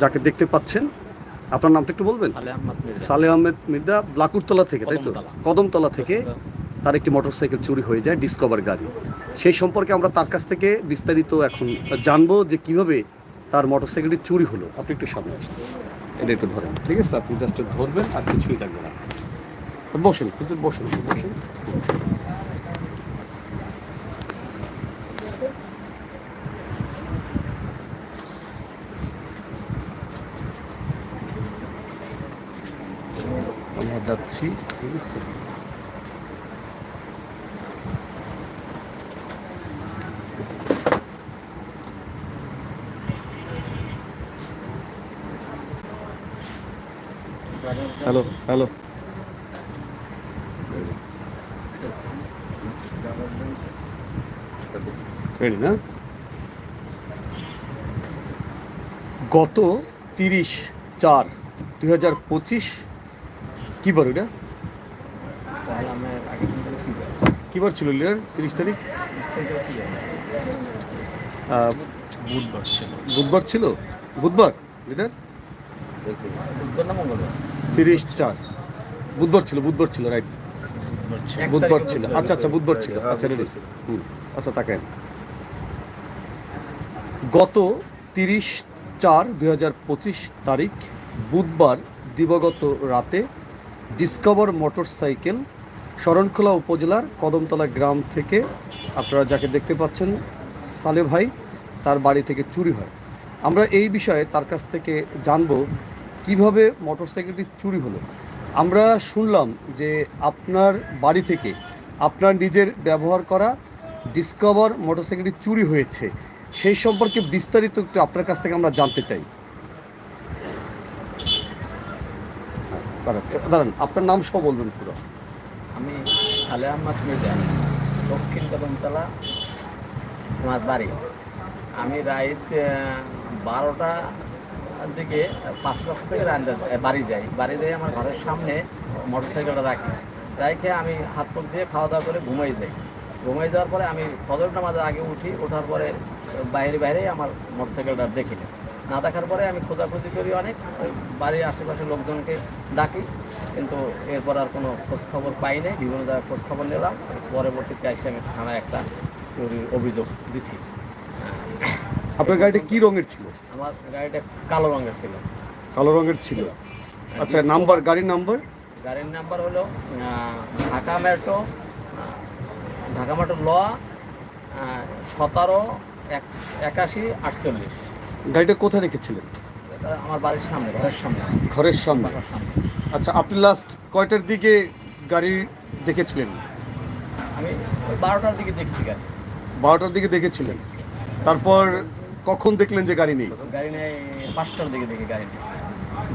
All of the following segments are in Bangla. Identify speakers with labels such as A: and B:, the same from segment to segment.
A: যাকে দেখতে পাচ্ছেন আপনার নামটা একটু বলবেন?
B: সালে আহমদ মির্জা।
A: ব্লাকুরতলা থেকে তাই তো?
B: কদমতলা।
A: থেকে তার একটি মোটরসাইকেল চুরি হয়ে যায় ডিসকভার গাড়ি। সেই সম্পর্কে আমরা তার কাছ থেকে বিস্তারিত এখন জানব যে কীভাবে তার মোটরসাইকেলটি চুরি হলো। আপনি একটু সামনে আসুন। এটা একটু ধরেন। ঠিক আছে আপনি জাস্ট ধরবেন আর কিছুই থাকবে না। বসেন বসেন বসেন। যাচ্ছি। ঠিক আছে হ্যালো। হ্যালো না? গত তিরিশ চার দুই হাজার পঁচিশ কী বার এটা?
B: তাহলে আমি আগে দিন থেকে কি
A: কী বার ছিল লিডার তিরিশ তারিখ?
B: বুধবার ছিল।
A: বুধবার ছিল? বুধবার? লিডার
B: বুধবার না মঙ্গলবার?
A: তিরিশ চার। বুধবার ছিল বুধবার ছিল রাইট। বুধবার ছিল। আচ্ছা আচ্ছা বুধবার ছিল। আচ্ছা রেডি। হুম। আচ্ছা তাকান গত তিরিশ চার দুই হাজার পঁচিশ তারিখ বুধবার দিবাগত রাতে ডিসকভার মোটরসাইকেল শরণখোলা উপজেলার কদমতলা গ্রাম থেকে আপনারা যাকে দেখতে পাচ্ছেন, সালে ভাই, তার বাড়ি থেকে চুরি হয়। আমরা এই বিষয়ে তার কাছ থেকে জানব কীভাবে মোটরসাইকেলটি চুরি হলো। আমরা শুনলাম যে আপনার বাড়ি থেকে আপনার নিজের ব্যবহার করা ডিসকভার মোটরসাইকেলটি চুরি হয়েছে। সেই সম্পর্কে বিস্তারিত একটু আপনার কাছ থেকে আমরা জানতে চাই। দাঁড়ান দাঁড়ান, আপনার নাম সহ বলবেন পুরো।
B: আমি সালে আহমদ মির্জা, দক্ষিণ কদমতলা, আমার বাড়ি। আমি রাত বারোটা দিকে, পাঁচ রাস্তা থেকে বাড়ি যাই। বাড়ি যাই আমার ঘরের সামনে মোটরসাইকেলটা রাখি। রাখে আমি হাত মুখ দিয়ে খাওয়া দাওয়া করে ঘুমাই যাই। ঘুমাই যাওয়ার পরে আমি ফজর নামাজের আগে উঠি, ওঠার পরে বাইরে বাইরেই আমার মোটরসাইকেলটা দেখি না। না দেখার পরে আমি খোঁজাখুঁজি করি অনেক। ওই বাড়ির আশেপাশে লোকজনকে ডাকি কিন্তু এরপর আর কোনো খোঁজখবর পাই নাই। বিভিন্ন জায়গায় খোঁজখবর নিলাম। পরবর্তীতে এসে আমি থানায় একটা চুরির অভিযোগ দিছি।
A: আপনার গাড়িটা কি রঙের ছিল?
B: আমার গাড়িটা কালো রঙের ছিল।
A: কালো রঙের ছিল। আচ্ছা নাম্বার গাড়ির নাম্বার?
B: গাড়ির নাম্বার হলো ঢাকা মেট্রো ঢাকা মেট্রো ল সতেরো এক একাশি আটচল্লিশ।
A: গাড়িটা কোথায় রেখেছিলেন?
B: আমার বাড়ির সামনে ঘরের সামনে।
A: ঘরের সামনে। আচ্ছা আপনি লাস্ট কয়টার দিকে গাড়ি দেখেছিলেন?
B: আমি ওই বারোটার দিকে দেখছি গাড়ি।
A: বারোটার দিকে দেখেছিলেন। তারপর কখন দেখলেন যে গাড়ি নেই?
B: গাড়ি নেই পাঁচটার দিকে দেখি গাড়ি নেই।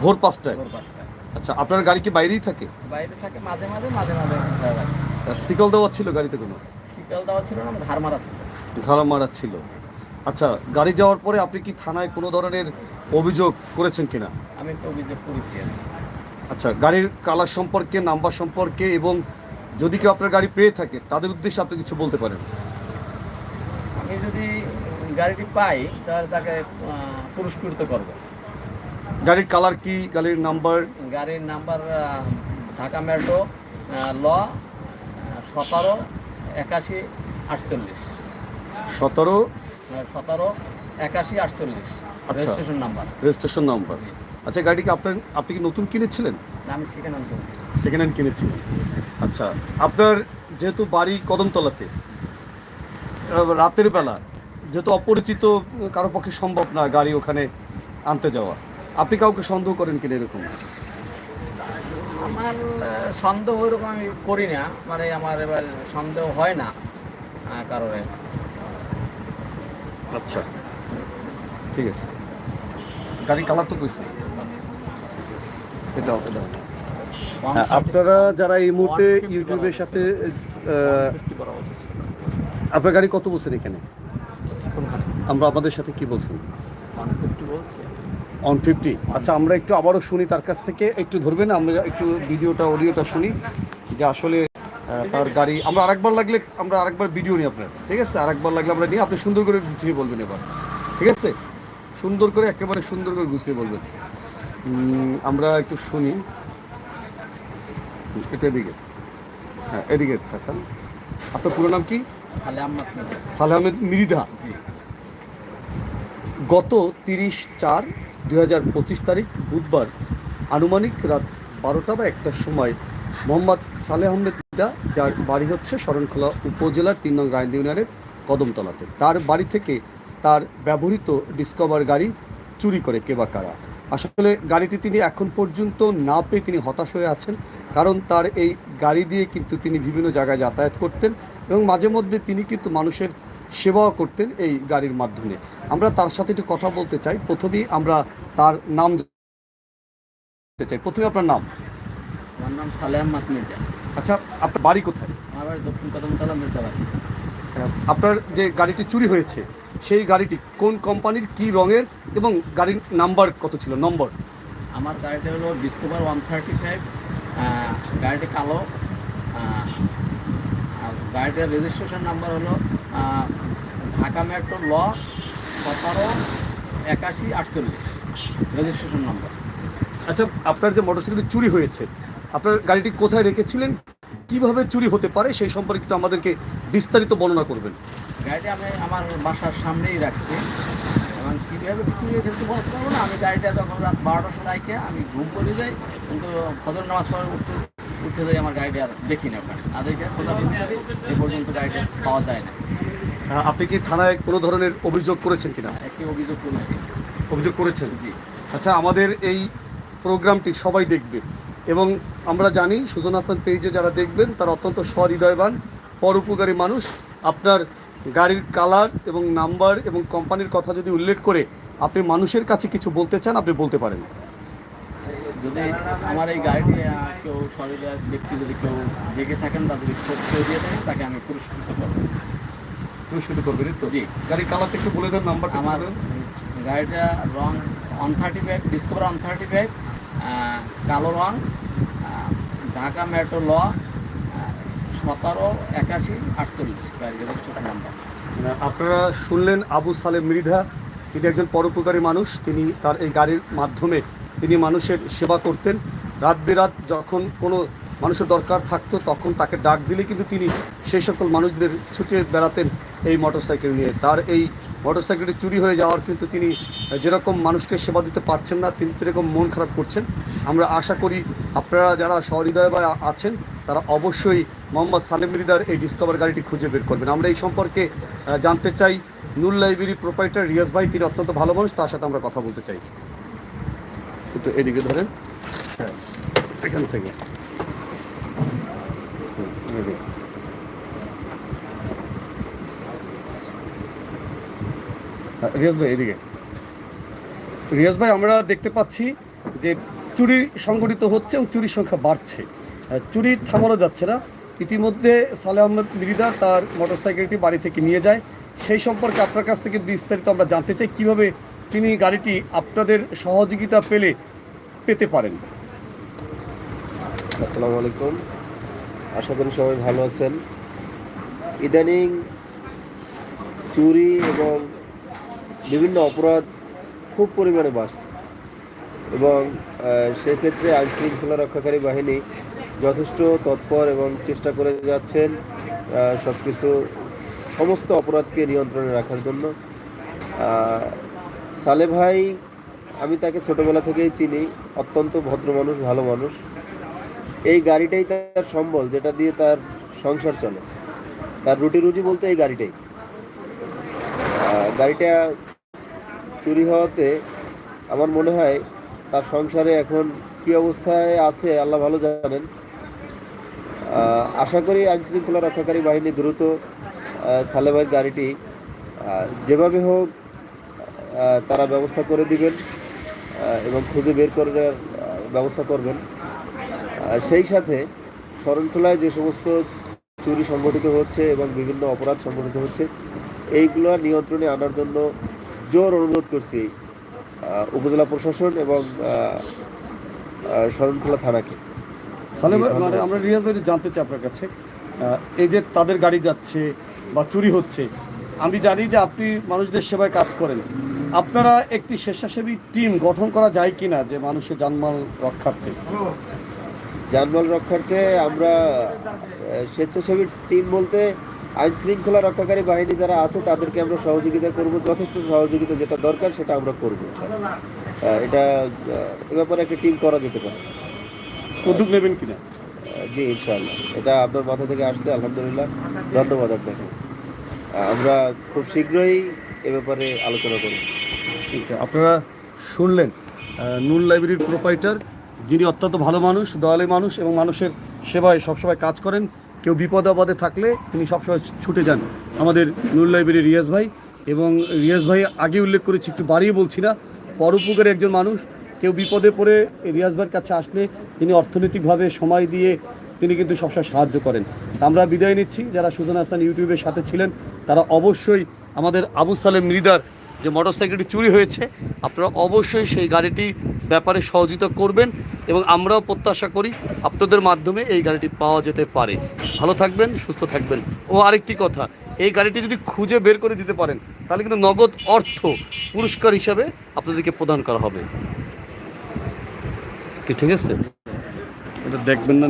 A: ভোর পাঁচটায়?
B: ভোর পাঁচটায়।
A: আচ্ছা আপনার গাড়ি কি বাইরেই থাকে?
B: বাইরে থাকে মাঝে মাঝে মাঝে মাঝে
A: সিকল দেওয়া ছিল গাড়িতে কোনো?
B: সিকল দেওয়া ছিল না ধার মারা ছিল।
A: ঘাড়া মারা ছিল। আচ্ছা গাড়ি যাওয়ার পরে আপনি কি থানায় কোনো ধরনের অভিযোগ করেছেন কিনা?
B: আমি একটু অভিযোগ করেছি।
A: আচ্ছা গাড়ির কালার সম্পর্কে নাম্বার সম্পর্কে এবং যদি কেউ আপনার গাড়ি পেয়ে থাকে তাদের উদ্দেশ্যে আপনি কিছু বলতে পারেন।
B: আমি যদি গাড়িটি পাই তাহলে তাকে পুরস্কৃত করব।
A: গাড়ির কালার কি? গাড়ির নাম্বার?
B: গাড়ির নাম্বার ঢাকা মেট্রো ল সতেরো একাশি আটচল্লিশ।
A: সতেরো
B: সতেরো একাশি আটচল্লিশ।
A: আচ্ছা।
B: রেজিস্ট্রেশন নাম্বার
A: রেজিস্ট্রেশন নাম্বার আচ্ছা গাড়ি কি আপনার আপনি কি নতুন কিনেছিলেন?
B: আমি সেখানে আনতে
A: সেকেন্ড হ্যান্ড কিনেছিলেন। আচ্ছা আপনার যেহেতু বাড়ি কদমতলাতে রাতের বেলা যেহেতু অপরিচিত কারও পক্ষে সম্ভব না গাড়ি ওখানে আনতে যাওয়া আপনি কাউকে সন্দেহ করেন কিনা এরকম?
B: আমার সন্দেহ ওইরকম আমি করি না। মানে আমার এবার সন্দেহ হয় না কারণে
A: আচ্ছা। ঠিক আছে। গাড়ি কালার তো কইছে। এটা এটা হ্যাঁ, আপনারা যারা এই মুহূর্তে ইউটিউবের সাথে আহ,
B: 150 করা উচিত ছিল।
A: আপনার গাড়ি কত বলছেন এখানে? আমরা আমাদের সাথে কি বলছেন?
B: 150 বলছে
A: অন ফিফটি আচ্ছা আমরা একটু আবারও শুনি তার কাছ থেকে। একটু ধরবেন আমরা একটু ভিডিওটা অডিওটা শুনি। যে আসলে তার গাড়ি আমরা আরেকবার লাগলে আমরা আরেকবার ভিডিও নিই আপনার ঠিক আছে? আরেকবার লাগলে আমরা নিই আপনি সুন্দর করে বুঝিয়ে বলবেন এবার ঠিক আছে? সুন্দর করে একেবারে সুন্দর করে গুছিয়ে বলবেন। আমরা একটু শুনি। এটা এদিকে। হ্যাঁ এদিকে থাকান। আপনার পুরো নাম কি?
B: সালে আহমদ
A: মৃধা গত তিরিশ চার দুই পঁচিশ তারিখ বুধবার আনুমানিক রাত বারোটা বা একটার সময় মোহাম্মদ সালেহ আহমেদ মিদা যার বাড়ি হচ্ছে শরণখোলা উপজেলার তিন নং রায়ন ইউনিয়নের কদমতলাতে। তার বাড়ি থেকে তার ব্যবহৃত ডিসকভার গাড়ি চুরি করে কে বা কারা। আসলে গাড়িটি তিনি এখন পর্যন্ত না পেয়ে তিনি হতাশ হয়ে আছেন, কারণ তার এই গাড়ি দিয়ে কিন্তু তিনি বিভিন্ন জায়গায় যাতায়াত করতেন এবং মাঝে মধ্যে তিনি কিন্তু মানুষের সেবাও করতেন এই গাড়ির মাধ্যমে। আমরা তার সাথে একটু কথা বলতে চাই। প্রথমেই আমরা তার নাম চাই। প্রথমে আপনার নাম?
B: আমার নাম সালে আহমদ
A: আচ্ছা আপনার বাড়ি কোথায়?
B: আমার বাড়ি দক্ষিণ কদমতলা মির্জা বাড়ি।
A: আহ, আপনার যে গাড়িটি চুরি হয়েছে সেই গাড়িটি কোন কোম্পানির কি রঙের এবং গাড়ির নাম্বার কত ছিল? নম্বর।
B: আমার গাড়িটা হলো ডিসকভার ওয়ান থার্টি ফাইভ গাড়িটি কালো গাড়িটার রেজিস্ট্রেশন নাম্বার হলো ঢাকা মেট্রো ল সতেরো একাশি আটচল্লিশ রেজিস্ট্রেশন নাম্বার।
A: আচ্ছা আপনার যে মোটরসাইকেলটি চুরি হয়েছে আপনার গাড়িটি কোথায় রেখেছিলেন? কীভাবে চুরি হতে পারে সেই সম্পর্কে একটু আমাদেরকে বিস্তারিত বর্ণনা করবেন।
B: গাড়িটা আমি আমার বাসার সামনেই রাখছি। এবং কীভাবে কিছু হয়েছে একটু বলতে পারব না? আমি গাড়িটা যখন রাত বারোটার সময় রাখে আমি ঘুম করে যাই কিন্তু ফজর নামাজ পড়ে উঠতে উঠতে যাই আমার গাড়িটা আর দেখি না ওখানে। আর দেখে খোঁজাখুঁজি করি এ পর্যন্ত গাড়িটা পাওয়া যায় না।
A: আপনি কি থানায় কোনো ধরনের অভিযোগ করেছেন কিনা?
B: একটি অভিযোগ করেছি।
A: অভিযোগ করেছেন?
B: জি।
A: আচ্ছা আমাদের এই প্রোগ্রামটি সবাই দেখবে এবং আমরা জানি সুজন হাসান পেজে যারা দেখবেন তারা অত্যন্ত সহৃদয়বান পরোপকারী মানুষ। আপনার গাড়ির কালার এবং নাম্বার এবং কোম্পানির কথা যদি উল্লেখ করে আপনি মানুষের কাছে কিছু বলতে চান আপনি বলতে পারেন।
B: যদি আমার এই গাড়িটি কেউ সহৃদয় ব্যক্তি যদি কেউ জেগে থাকেন বা যদি খোঁজ কেউ দিয়ে থাকেন তাকে আমি পুরস্কৃত করব।
A: পুরস্কৃত করবেন তো?
B: জি।
A: গাড়ির কালারটা একটু বলে দেন নাম্বারটা একটু
B: আমার গাড়িটা রং on thirty five Discover on thirty five কালো রং ঢাকা মেট্রো ল সতেরো, একাশি, আটচল্লিশ নাম্বার
A: আপনারা শুনলেন আবু সালেম মৃধা, তিনি একজন পরোপকারী মানুষ, তিনি তার এই গাড়ির মাধ্যমে তিনি মানুষের সেবা করতেন। রাত বিরাত যখন কোনো মানুষের দরকার থাকতো, তখন তাকে ডাক দিলে কিন্তু তিনি সেই সকল মানুষদের ছুটে বেড়াতেন এই মোটরসাইকেল নিয়ে। তার এই মোটরসাইকেলটি চুরি হয়ে যাওয়ার কিন্তু তিনি যেরকম মানুষকে সেবা দিতে পারছেন না, তিনি সেরকম মন খারাপ করছেন। আমরা আশা করি আপনারা যারা সহৃদয় বা আছেন, তারা অবশ্যই মোহাম্মদ সালেম মৃদার এই ডিসকভার গাড়িটি খুঁজে বের করবেন। আমরা এই সম্পর্কে জানতে চাই, নুর লাইব্রেরি প্রোপাইটার রিয়াজ ভাই, তিনি অত্যন্ত ভালো মানুষ, তার সাথে আমরা কথা বলতে চাই। একটু এদিকে ধরেন। হ্যাঁ এখান থেকে। এদিকে। হ্যাঁ, রিয়াজ ভাই এদিকে। রিয়াজ ভাই আমরা দেখতে পাচ্ছি যে চুরি সংগঠিত হচ্ছে এবং চুরির সংখ্যা বাড়ছে। আহ, চুরি থামানো যাচ্ছে না। ইতিমধ্যে সালে আহমেদ মৃদা তার মোটরসাইকেলটি বাড়ি থেকে নিয়ে যায়। সেই সম্পর্কে আপনার কাছ থেকে বিস্তারিত আমরা জানতে চাই কীভাবে তিনি গাড়িটি আপনাদের সহযোগিতা পেলে পেতে পারেন।
C: আসসালামু আলাইকুম। আশা করি সবাই ভালো আছেন। ইদানিং চুরি এবং বিভিন্ন অপরাধ খুব পরিমাণে বাড়ছে এবং সেক্ষেত্রে আইন শৃঙ্খলা রক্ষাকারী বাহিনী যথেষ্ট তৎপর এবং চেষ্টা করে যাচ্ছেন সব কিছু সমস্ত অপরাধকে নিয়ন্ত্রণে রাখার জন্য। সালে ভাই, আমি তাকে ছোটোবেলা থেকেই চিনি, অত্যন্ত ভদ্র মানুষ, ভালো মানুষ। এই গাড়িটাই তার সম্বল, যেটা দিয়ে তার সংসার চলে। তার রুটি রুজি বলতে এই গাড়িটাই। গাড়িটা চুরি হওয়াতে আমার মনে হয় তার সংসারে এখন কি অবস্থায় আছে আল্লাহ ভালো জানেন। আশা করি আইন শৃঙ্খলা রক্ষাকারী বাহিনী দ্রুত সালেমের গাড়িটি যেভাবে হোক তারা ব্যবস্থা করে দিবেন এবং খুঁজে বের করার ব্যবস্থা করবেন। সেই সাথে শরণখোলায় যে সমস্ত চুরি সংগঠিত হচ্ছে এবং বিভিন্ন অপরাধ সংগঠিত হচ্ছে এইগুলো নিয়ন্ত্রণে আনার জন্য জোর অনুরোধ করছি উপজেলা প্রশাসন এবং শরণখোলা থানাকে।
A: মানে আমরা রিয়াজ ভাই জানতে চাই আপনার কাছে এই যে তাদের গাড়ি যাচ্ছে বা চুরি হচ্ছে আমি জানি যে আপনি মানুষদের সেবায় কাজ করেন। আপনারা একটি স্বেচ্ছাসেবী টিম গঠন করা যায় কিনা যে মানুষের জানমাল রক্ষার্থে?
C: যানবাহন রক্ষার্থে আমরা স্বেচ্ছাসেবী টিম বলতে আইন শৃঙ্খলা রক্ষাকারী বাহিনী যারা আছে তাদেরকে আমরা সহযোগিতা করব যথেষ্ট সহযোগিতা যেটা দরকার সেটা আমরা করব। এটা এ ব্যাপারে একটা টিম করা যেতে পারে।
A: উদ্যোগ নেবেন কিনা?
C: জি ইনশাআল্লাহ। এটা আপনার মাথা থেকে আসছে আলহামদুলিল্লাহ। ধন্যবাদ আপনাকে। আমরা খুব শীঘ্রই এ ব্যাপারে আলোচনা করব।
A: ঠিক আছে, আপনারা শুনলেন নুন লাইব্রেরির প্রোপাইটার যিনি অত্যন্ত ভালো মানুষ, দয়ালু মানুষ এবং মানুষের সেবায় সবসময় কাজ করেন, কেউ বিপদ আপদে থাকলে তিনি সবসময় ছুটে যান। আমাদের নুন লাইব্রেরির রিয়াজ ভাই এবং রিয়াজ ভাই আগে উল্লেখ করেছি, একটু বাড়িয়ে বলছি না, পরোপকারী একজন মানুষ। কেউ বিপদে পড়ে রিয়াজ ভাইয়ের কাছে আসলে তিনি অর্থনৈতিকভাবে সময় দিয়ে তিনি কিন্তু সবসময় সাহায্য করেন। আমরা বিদায় নিচ্ছি। যারা সুজন হাসান ইউটিউবের সাথে ছিলেন, তারা অবশ্যই আমাদের আবু সালেম মৃদার যে মোটরসাইকেলটি চুরি হয়েছে, আপনারা অবশ্যই সেই গাড়িটি ব্যাপারে সহযোগিতা করবেন এবং আমরাও প্রত্যাশা করি আপনাদের মাধ্যমে এই গাড়িটি পাওয়া যেতে পারে। ভালো থাকবেন, সুস্থ থাকবেন। ও আরেকটি কথা, এই গাড়িটি যদি খুঁজে বের করে দিতে পারেন, তাহলে কিন্তু নগদ অর্থ পুরস্কার হিসাবে আপনাদেরকে প্রদান করা হবে। কি ঠিক আছে? এটা দেখবেন না